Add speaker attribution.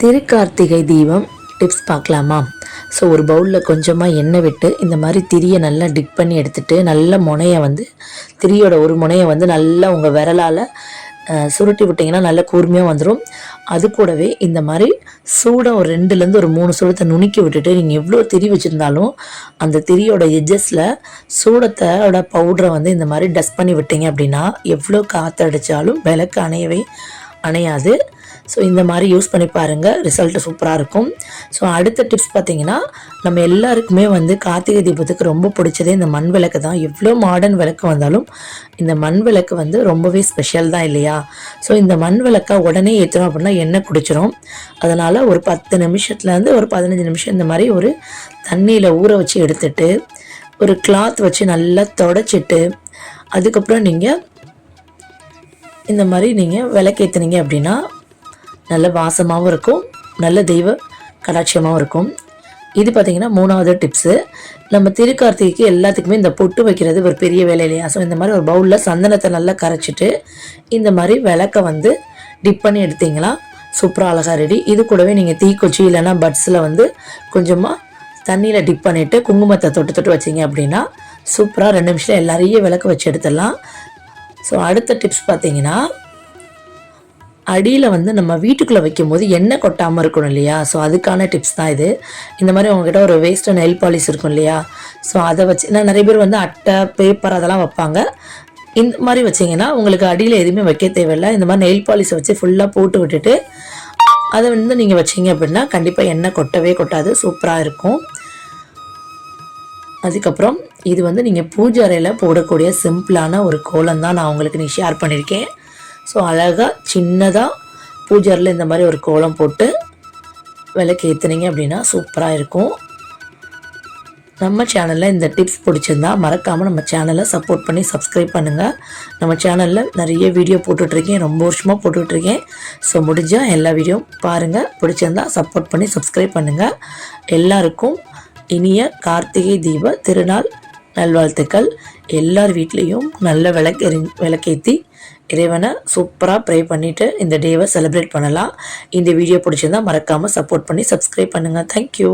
Speaker 1: திருக்கார்த்திகை தீபம் டிப்ஸ் பார்க்கலாமா? ஸோ ஒரு பவுலில் கொஞ்சமாக எண்ணெய் விட்டு இந்த மாதிரி திரியை நல்லா டிக் பண்ணி எடுத்துகிட்டு நல்ல முனையை வந்து திரியோட ஒரு முனையை வந்து நல்லா உங்கள் விரலால் சுருட்டி விட்டிங்கன்னா நல்ல கூர்மையாக வந்துடும் அது கூடவே இந்த மாதிரி சூடம் ஒரு ரெண்டுலேருந்து ஒரு மூணு சூடத்தை நுணுக்கி விட்டுட்டு நீங்கள் எவ்வளோ திரி வச்சுருந்தாலும் அந்த திரியோட எஜஸில் சூடத்தோட பவுடரை வந்து இந்த மாதிரி டஸ்ட் பண்ணி விட்டீங்க அப்படின்னா எவ்வளோ காற்றடிச்சாலும் விளக்கு அணையவே அணையாது. ஸோ இந்த மாதிரி யூஸ் பண்ணி பாருங்கள் ரிசல்ட் சூப்பராக இருக்கும். ஸோ அடுத்த டிப்ஸ் பார்த்தீங்கன்னா நம்ம எல்லாருக்குமே வந்து கார்த்திகை தீபத்துக்கு ரொம்ப பிடிச்சதே இந்த மண் விளக்கு தான். எவ்வளோ மாடர்ன் விளக்கு வந்தாலும் இந்த மண் விளக்கு வந்து ரொம்பவே ஸ்பெஷல் தான் இல்லையா? ஸோ இந்த மண் விளக்கை உடனே ஏற்றணும் அப்படின்னா எண்ணெய் குடிச்சிரும். அதனால் ஒரு பத்து நிமிஷத்துலேருந்து ஒரு பதினஞ்சு நிமிஷம் இந்த மாதிரி ஒரு தண்ணியில் ஊற வச்சு எடுத்துட்டு ஒரு கிளாத் வச்சு நல்லா தொடச்சிட்டு அதுக்கப்புறம் நீங்கள் இந்த மாதிரி நீங்கள் விளக்கேற்றுனீங்க அப்படின்னா நல்ல வாசமாகவும் இருக்கும். நல்ல தெய்வ கடாட்சியமாகவும் இருக்கும். இது பார்த்திங்கன்னா மூணாவது டிப்ஸு நம்ம திருக்கார்த்திகைக்கு எல்லாத்துக்குமே இந்த பொட்டு வைக்கிறது ஒரு பெரிய வேலை இல்லையா? ஸோ இந்த மாதிரி ஒரு பவுலில் சந்தனத்தை நல்லா கரைச்சிட்டு இந்த மாதிரி விளக்க வந்து டிப் பண்ணி எடுத்தீங்களா சூப்பராக அழகாக ரெடி இது கூடவே நீங்கள் தீக்குச்சி இல்லைன்னா பட்ஸில் வந்து கொஞ்சமாக தண்ணியில் டிப் பண்ணிவிட்டு குங்குமத்தை தொட்டு தொட்டு வச்சீங்க அப்படின்னா சூப்பராக ரெண்டு நிமிஷம் எல்லாரையும் விளக்கு வச்சு எடுத்துடலாம். ஸோ அடுத்த டிப்ஸ் பார்த்தீங்கன்னா அடியில் வந்து நம்ம வீட்டுக்குள்ளே வைக்கும்போது எண்ணெய் கொட்டாமல் இருக்கணும் இல்லையா? ஸோ அதுக்கான டிப்ஸ் தான் இது. இந்த மாதிரி உங்ககிட்ட ஒரு வேஸ்ட் நெல் பாலிஷ் இருக்கும் இல்லையா? ஸோ அதை வச்சு நான் நிறைய பேர் வந்து அட்டை பேப்பர் அதெல்லாம் வைப்பாங்க. இந்த மாதிரி வச்சிங்கன்னா உங்களுக்கு அடியில் எதுவுமே வைக்க தேவையில்லை. இந்த மாதிரி நெயில் பாலிஷை வச்சு ஃபுல்லாக போட்டு விட்டுட்டு அதை வந்து நீங்கள் வச்சிங்க அப்படின்னா கண்டிப்பாக எண்ணெய் கொட்டவே கொட்டாது. சூப்பராக இருக்கும். அதுக்கப்புறம் இது வந்து நீங்கள் பூஜை அறையில் போடக்கூடிய சிம்பிளான ஒரு கோலம் தான் நான் உங்களுக்கு நீ ஷேர் பண்ணியிருக்கேன். ஸோ அழகாக சின்னதாக பூஜை இந்த மாதிரி ஒரு கோலம் போட்டு விளக்கு ஏற்றுனீங்க அப்படின்னா சூப்பராக இருக்கும். நம்ம சேனலில் இந்த டிப்ஸ் பிடிச்சிருந்தா மறக்காமல் நம்ம சேனலை சப்போர்ட் பண்ணி சப்ஸ்கிரைப் பண்ணுங்கள் நம்ம சேனலில் நிறைய வீடியோ போட்டுட்ருக்கேன். ரொம்ப வருஷமாக போட்டுட்ருக்கேன். ஸோ முடிஞ்சால் எல்லா வீடியோ பாருங்கள் பிடிச்சிருந்தா சப்போர்ட் பண்ணி சப்ஸ்கிரைப் பண்ணுங்கள் எல்லாருக்கும் இனிய கார்த்திகை தீப திருநாள் நல்வாழ்த்துக்கள். எல்லார் வீட்லேயும் நல்ல விளக்கு விளக்கேற்றி இறைவனை சூப்பராக ப்ரே பண்ணிவிட்டு இந்த டேவை செலிப்ரேட் பண்ணலாம். இந்த வீடியோ பிடிச்சிருந்தா மறக்காமல் சப்போர்ட் பண்ணி சப்ஸ்கிரைப் பண்ணுங்கள் தேங்க்யூ